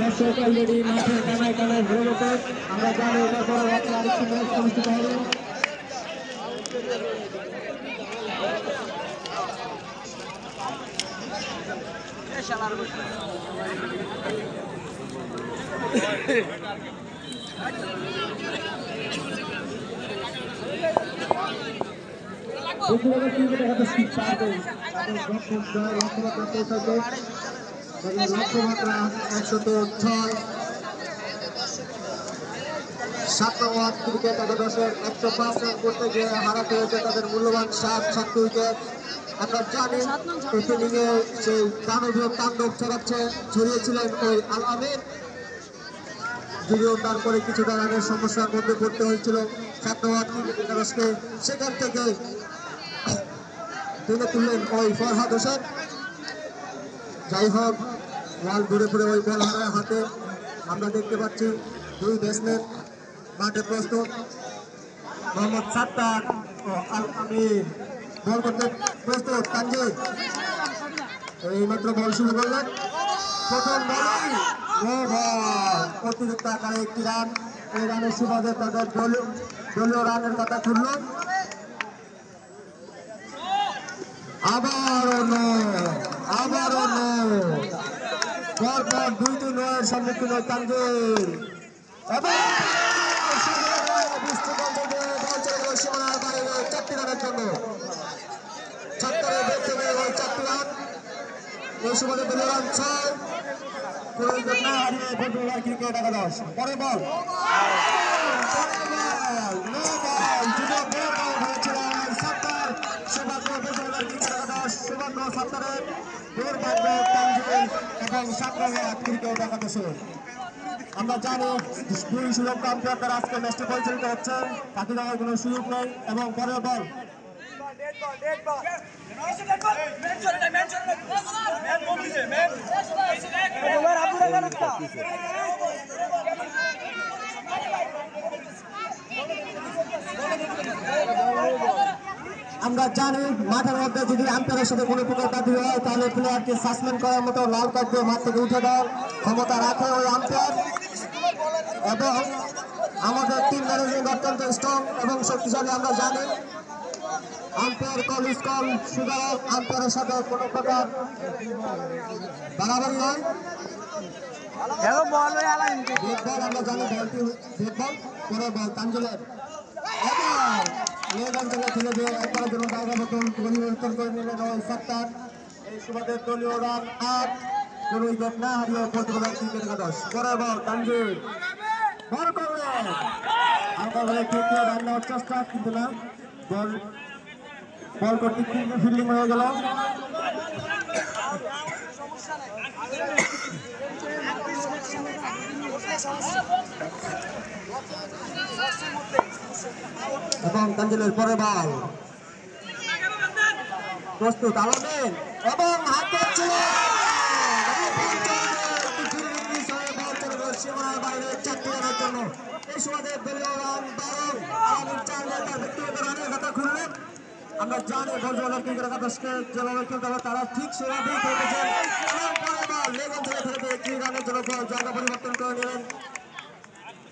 দর্শক অলরেডি মাঠে কানায় কানায় ভরে গেছে আমরা জানি এটার পরে রাত্রে আরেকটি ম্যাচ অনুষ্ঠিত হবে ক্রিকেটে হাতে তাদের লক্ষ্য ছয়। পাঁচ করতে গিয়ে হারাতে তাদের মূল্যবান সেই ছড়িয়েছিলেন ওই যদিও তারপরে কিছুটা রানের সমস্যার মধ্যে পড়তে হয়েছিল সাত সেখান থেকে তুলে তুললেন ওই ফরহাদ হোসেন। যাই হোক বল ঘুরে ঘুরে ওই বল হারায় হাতে। আমরা দেখতে পাচ্ছি দুই ব্যাটসম্যান মাঠে প্রস্তুত। মোহাম্মদ সাত্তার ও আল আমির বল করতে প্রস্তুত, তানজিদ। এই মাত্র বল শুরু করলেন। প্রথম বলই ও বল। অতিরিক্ত আকারে একটি রান। এই রানের সুবাদে তাদের দলীয় রানের কথা তুলল। সম্মুখীন হয় গেল সীমানার বাইরে চারটি রানের জন্য ছত্তরে বের থেকে ওই চারটি রান এই সময় দিল রান ছয় না হারিয়ে ফুটবল ক্রিকেট একাদশ পরে বল পরে বল নো বল যুবক নো বল হয়েছিলেন সত্তর সুভাগ্য ফুটবল ক্রিকেট একাদশ সুভাগ্য সত্তরের দুর্ভাগ্য তানজিল এবং একাদশের আমরা জানি দুই সুযোগ আম্পায়ার আজকে ম্যাচটি পরিচালিত হচ্ছে। তাকে দেওয়ার কোনো সুযোগ নেই এবং পরের বল। আমরা জানি মাঠের মধ্যে যদি আম্পায়ারের সাথে কোনো প্রকার বাতিল হয় তাহলে প্লেয়ারকে সাসপেন্ড করার মতো লাল কার্ড দিয়ে মাঠ থেকে উঠে দেওয়ার ক্ষমতা রাখে ওই আম্পায়ার এবং আমাদের টিম ম্যানেজমেন্ট অত্যন্ত স্ট্রং এবং শক্তিশালী আমরা জানি আম্পায়ার কল ইস কল সুতরাং আম্পায়ারের সাথে কোনো প্রকার বাড়াবাড়ি নয়। আমরা জানি বলটি রেড বল পরে বল তাঞ্জলের দিয়ে একবারের জন্য জায়গা মতন পরিবর্তন করে নিলেন ওই সত্তার। এই সুবাদের দলীয় রান আট কোন উইকেট না হারিয়ে পর্তুগাল ক্রিকেট একাদশ। পরে বল বল গেল। এবং তানজিলের পরে বল। প্রস্তুত, আলমেন এবং হাতে ছিল সীমানার বাইরে চারটি রানের জন্য এই সময় দলীয় আমরা জানি তারা ঠিক সেভাবেই খেলতেছেন। লেগ অঞ্চলে খেলতে একটি রানের জন্য জায়গা পরিবর্তন করে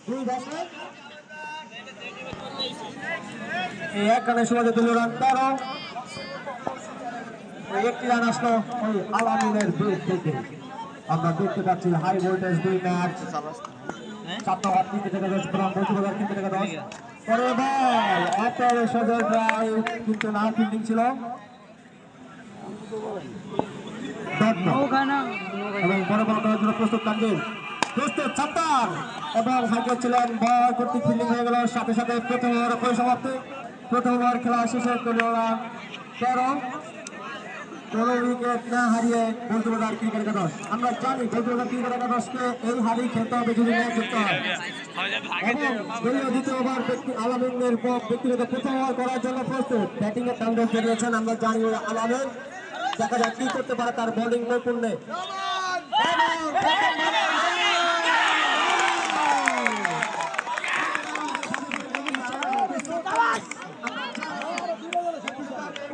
দুই ব্যাটসম্যান সময় দলীয় রান তেরো। একটি রান আসলো ওই আলামিনের থেকে। আমরা দেখতে পাচ্ছি হাই ভোল্টেজ দুই ম্যাচ কিন্তু না ছিল। প্রস্তুত ছাত্তার এবং ছিলেন, বল কর্তৃক ফিল্ডিং হয়ে গেল। সাথে সাথে প্রথম ওভার পরিসমাপ্তি। প্রথম ওভার খেলা শেষে দলীয় রান তেরো উইকেট না হারিয়ে বলতুবাজার ক্রিকেট একাদশ। আমরা জানি বলতুবাজার ক্রিকেট একাদশকে এই হারেই খেলতে হবে, যদি এবং ব্যক্তিগত প্রথম করার জন্য প্রস্তুত। আমরা জানি কি করতে পারে তার বোলিং নৈপুণ্যে প্রথম বলে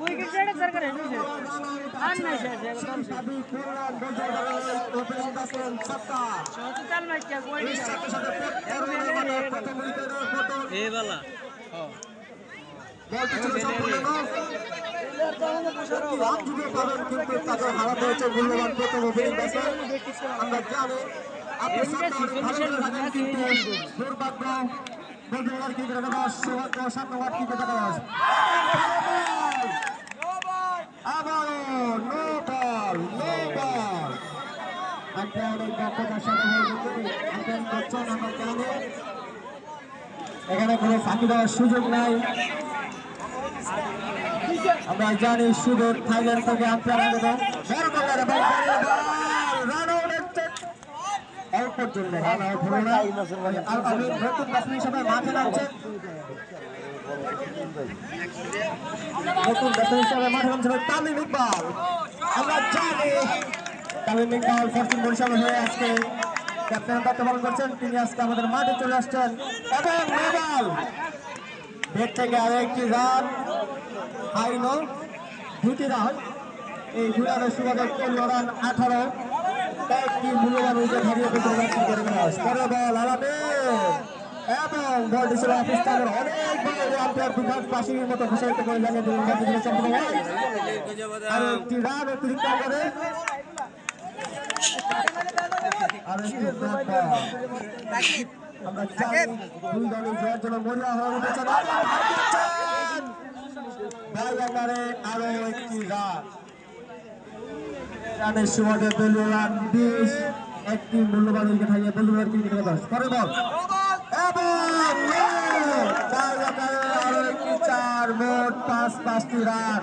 উইকেট ছেড়ে সরকার এসেছে আর না শেষ একদম সাবিক ফুরলান বলতুবাজারের ওপেনিং ব্যাটসম্যান সত্তা চাল মাইকা কই এর সাথে সাথে প্রথম মানে প্রথম উইকেটের পতন এই বালা বলটি ছিল সম্পূর্ণ নক। একটি রান যদিও পাবেন কিন্তু তাকে হারাতে হয়েছে মূল্যবান প্রথম ওপেনিং ব্যাটসম্যান আমরা জানি দুর্ভাগ্য বলবেন কি করে দশ সৌভাগ্য সাত নম্বর কি করে দশ আবারও নো বল নো বল এখানে কোনো ফাঁকি দেওয়ার সুযোগ নাই। আমরা জানি সুদূর থাইল্যান্ড থেকে আম্পায়ার আবেদন অল্পর নতুন হিসেবে মাঠে নামছেন হিসেবে মাঠে নামছেন তামিম ইকবাল। আমরা জানি তামিম ইকবাল, ফরচুন বরিশাল হয়ে আজকে ক্যাপ্টেন দায়িত্ব পালন করছেন। তিনি আজকে আমাদের মাঠে চলে আসছেন। এবং নেবাল বেট থেকে আরেকটি রান হাইলো দুটি রান। এই দুই রানের সুবাদে পনেরো রান আঠারো। কয়েকটি মূল্যবান উইকেট হারিয়ে করে পরে বল আলাদে। এবং বলটি ছিল পাকিস্তানের অনেক বড় আম্পায়ার দুভাগ পাশির মতো ঘোষণিত করে জানিয়ে দিলেন আর একটি রান অতিরিক্ত করে আর একটি ডট বল। আমরা বাংলারে একটি রান রানের সুবাদে দলীয় রান একটি মূল্যবান উইকেট হারিয়ে দলীয় ক্রিকেট দশ পরে বল চার মোট পাঁচ পাঁচটি রান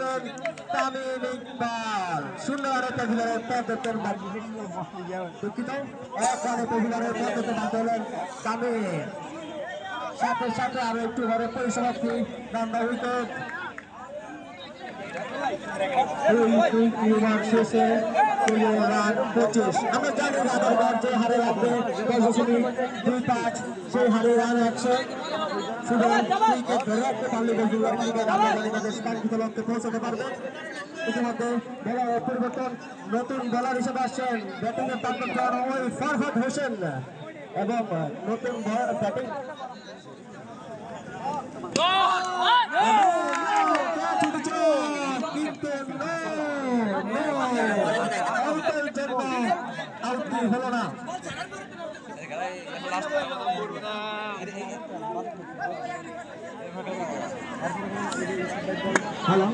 পা তামিম ইকবাল। শূন্য রানে পেভিলারের পদ্ধতির দুঃখিত। এক রানে পেভিলারের পদ্ধতি বাদ হলেন তামিম। সাথে সাথে আরও একটু ঘরে পরিসমাপ্তি রান্না উইকেট রান পঁচিশ। আমরা জানি রাবার যে হারে রাখবে দুই পাঁচ, সেই হারে রান একশো শুধু উইকেট ধরে রাখতে পারলে বলছিলাম ক্রিকেট আমরা তাদের কাঙ্ক্ষিত লক্ষ্যে পৌঁছাতে পারবে। ইতিমধ্যে বলার পরিবর্তন নতুন বলার হিসেবে আসছেন ব্যাটিং এর তারপর ওই ফরহাদ হোসেন এবং নতুন ব্যাটিং কিন্তু হলো না। হ্যালো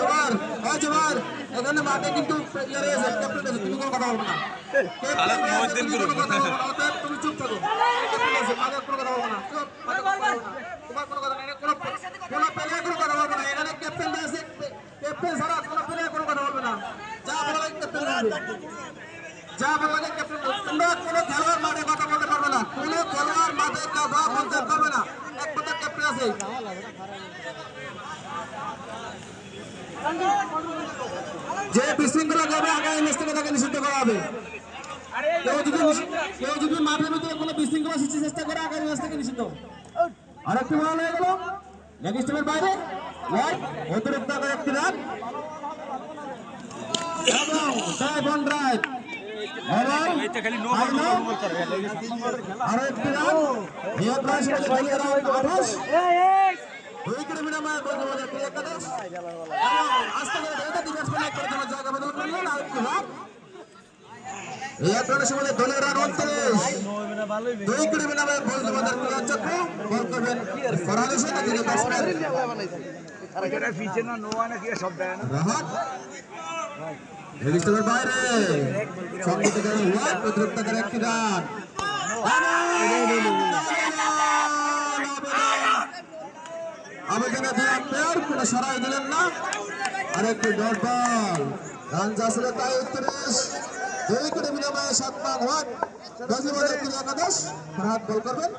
জোয়ার ও জোয়ার। এখানে মাঠে কিন্তু প্লেয়ার আছে ক্যাপ্টেন তুমি কোনো কথা বলবে না। ক্যাপ্টেন তুমি কোনো কথা বলবে না। অতএব তুমি চুপ থাকো। মাঠে কোনো কথা বলবে না। কথা বলবে তোমার কোনো কথা নাই কোনো কোনো প্লেয়ার কোনো কথা বলবে না। এখানে ক্যাপ্টেন আছে ক্যাপ্টেন ছাড়া কোনো প্লেয়ার কোনো কথা বলবে না। যা বলা ক্যাপ্টেন বলবে। যা বলা ক্যাপ্টেন তোমরা কোনো খেলোয়াড় মাঠে কথা বলতে পারবে না। কোনো খেলোয়াড় মাঠে কথা বলতে পারবে না। একমাত্র ক্যাপ্টেন আছে। যে বিশৃঙ্খলা করবে আগামী ম্যাচ থেকে তাকে নিষিদ্ধ করা হবে। কেউ যদি কেউ যদি মাঠের ভিতরে কোনো বিশৃঙ্খলা সৃষ্টির চেষ্টা করে, আগামী ম্যাচ থেকে নিষিদ্ধ। আরেকটি বল হয়ে গেল। লেগ স্টেপের বাইরে। ওয়াইড অতিরিক্ত একটি রান। এবং ড্রাইভ অন ড্রাইভ। আরও একটি রান। করলেন আর একটি রান এই এক রানের সময় দলের রান উনত্রিশ দুই কিলো বিনিময়ে বল তোমাদের ক্রিয়া চক্র বল করবেন ফরহাদ হোসেন যিনি ব্যাটসম্যান বাইরে সঙ্গে থেকে ওয়াইড প্রতিরোধ করে একটি রান আবেদনে দুই আম্পায়ার কোনো সরাই দিলেন না আরেকটি ডট রান আসলে তাই উত্তরিশ দুই কোটি বিনিময়ে সাত মান ওয়ান গাজীবাজার তিনি একাদশ ফরহাদ বল করবেন